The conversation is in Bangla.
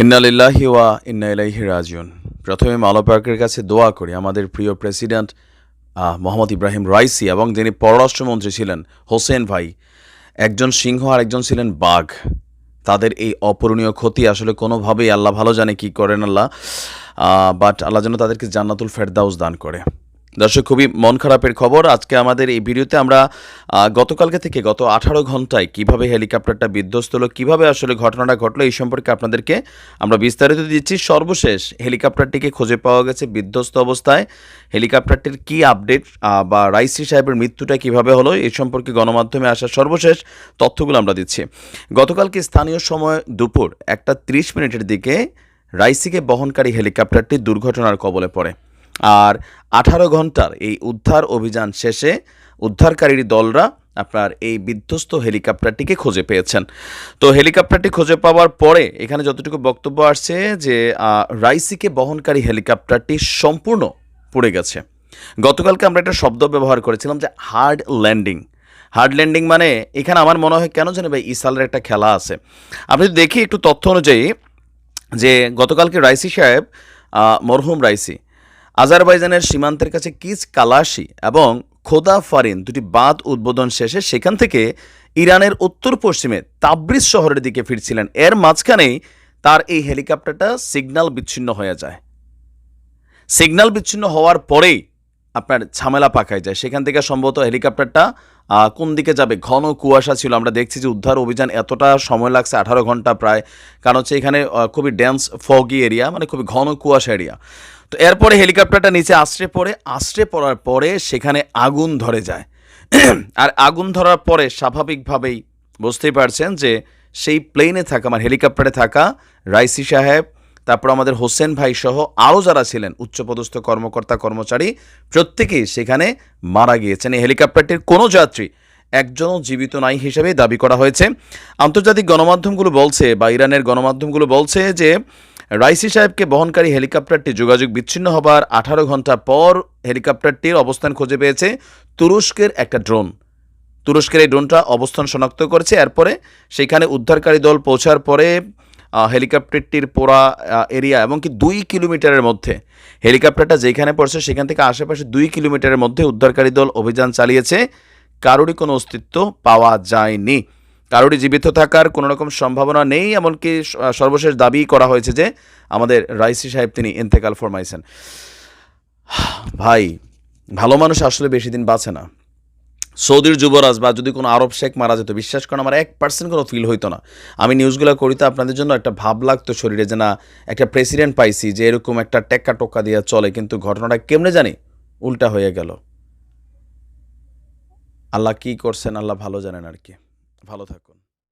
ইন্নালিল্লাহি ওয়া ইন্না প্রথমে মালপার্কের কাছে দোয়া করি, আমাদের প্রিয় প্রেসিডেন্ট মোহাম্মদ ইব্রাহিম রাইসি এবং যিনি পররাষ্ট্রমন্ত্রী ছিলেন, হোসেন ভাই, একজন সিংহ আর একজন ছিলেন বাঘ। তাদের এই অপূরণীয় ক্ষতি আসলে কোনোভাবেই আল্লাহ ভালো জানে কি করেন আল্লাহ বাট আল্লাহ যেন তাদেরকে জান্নাতুল ফেরদাউস দান করে। দর্শক, খুবই মন খারাপের খবর। আজকে আমাদের এই ভিডিওতে আমরা গতকালকে থেকে গত আঠারো ঘন্টায় কীভাবে হেলিকপ্টারটা বিধ্বস্ত হলো, কীভাবে আসলে ঘটনাটা ঘটলো এই সম্পর্কে আপনাদেরকে আমরা বিস্তারিত দিচ্ছি। সর্বশেষ হেলিকপ্টারটিকে খুঁজে পাওয়া গেছে বিধ্বস্ত অবস্থায়। হেলিকপ্টারটির কি আপডেট বা রাইসি সাহেবের মৃত্যুটা কীভাবে হলো এই সম্পর্কে গণমাধ্যমে আসা সর্বশেষ তথ্যগুলো আমরা দিচ্ছি। গতকালকে স্থানীয় সময় দুপুর একটা ত্রিশ মিনিটের দিকে রাইসিকে বহনকারী হেলিকপ্টারটি দুর্ঘটনার কবলে পড়ে। আর আঠারো ঘণ্টার এই উদ্ধার অভিযান শেষে উদ্ধারকারীর দলরা আপনার এই বিধ্বস্ত হেলিকপ্টারটিকে খুঁজে পেয়েছেন। তো হেলিকপ্টারটি খুঁজে পাওয়ার পরে এখানে যতটুকু বক্তব্য আসছে যে রাইসিকে বহনকারী হেলিকপ্টারটি সম্পূর্ণ পড়ে গেছে। গতকালকে আমরা একটা শব্দ ব্যবহার করেছিলাম যে হার্ড ল্যান্ডিং। হার্ড ল্যান্ডিং মানে এখানে আমার মনে হয় কেন জানি ভাই ইসালের একটা খেলা আছে। আপনি দেখি একটু তথ্য অনুযায়ী যে গতকালকে রাইসি সাহেব মরহুম রাইসি আজারবাইজানের সীমান্তের কাছে কিস কালাশি এবং খোদা ফারিন দুটি বাঁধ উদ্বোধন শেষে সেখান থেকে ইরানের উত্তর পশ্চিমে তাবরিজ শহরের দিকে ফিরছিলেন। এর মাঝখানেই তার এই হেলিকপ্টারটা সিগন্যাল বিচ্ছিন্ন হয়ে যায়। সিগন্যাল বিচ্ছিন্ন হওয়ার পরেই আপনার ঝামেলা পাকায় যায়। সেখান থেকে সম্ভবত হেলিকপ্টারটা কোন দিকে যাবে? ঘন কুয়াশা ছিল। আমরা দেখছি যে উদ্ধার অভিযান এতটা সময় লাগছে, আঠারো ঘণ্টা প্রায়। কারণ হচ্ছে এখানে খুবই ড্যান্স ফগি এরিয়া মানে খুবই ঘন কুয়াশা এরিয়া তো এরপরে হেলিকপ্টারটা নিচে আশ্রে পড়ে। আশ্রে পড়ার পরে সেখানে আগুন ধরে যায়। আর আগুন ধরার পরে স্বাভাবিকভাবেই বুঝতেই পারছেন যে সেই প্লেনে থাকা মানে হেলিকপ্টারে থাকা রাইসি সাহেব তারপর আমাদের হোসেন ভাই সহ আরও যারা ছিলেন, উচ্চপদস্থ কর্মকর্তা, কর্মচারী, প্রত্যেকেই সেখানে মারা গিয়েছেন। এই হেলিকপ্টারটির কোনো যাত্রী একজনও জীবিত নাই হিসেবে দাবি করা হয়েছে। আন্তর্জাতিক গণমাধ্যমগুলো বলছে বা ইরানের গণমাধ্যমগুলো বলছে যে রাইসি সাহেবকে বহনকারী হেলিকপ্টারটি যোগাযোগ বিচ্ছিন্ন হবার আঠারো ঘণ্টা পর হেলিকপ্টারটির অবস্থান খুঁজে পেয়েছে তুরস্কের একটা ড্রোন। তুরস্কের এই ড্রোনটা অবস্থান শনাক্ত করেছে। এরপরে সেখানে উদ্ধারকারী দল পৌঁছার পরে হেলিকপ্টারটির পোড়া এরিয়া এবং কি দুই কিলোমিটারের মধ্যে। হেলিকপ্টারটা যেখানে পড়ছে সেখান থেকে আশেপাশে দুই কিলোমিটারের মধ্যে উদ্ধারকারী দল অভিযান চালিয়েছে। কারোরই কোনো অস্তিত্ব পাওয়া যায়নি। কারোরই জীবিত থাকার কোনো রকম সম্ভাবনা নেই, এমনকি সর্বশেষ দাবি করা হয়েছে যে আমাদের রাইসি সাহেব তিনি ইন্তেকাল ফরমাইছেন। ভাই, ভালো মানুষ আসলে বেশি দিন বাঁচে না। সৌদির যুবরাজ বা যদি কোনো আরব শেখ মারা যেত, বিশ্বাস করেন আমার এক পার্সেন্ট কোনো ফিল হইতো না। আমি নিউজগুলো করি তো আপনাদের জন্য একটা ভাব লাগতো শরীরে যে না, একটা প্রেসিডেন্ট পাইছি যে এরকম একটা টেক্কা টোক্কা দিয়ে চলে, কিন্তু ঘটনাটা কেমনে জানি উল্টা হয়ে গেল। আল্লাহ কি করছেন, আল্লাহ ভালো জানেন আর কি। ভালো থাকুন।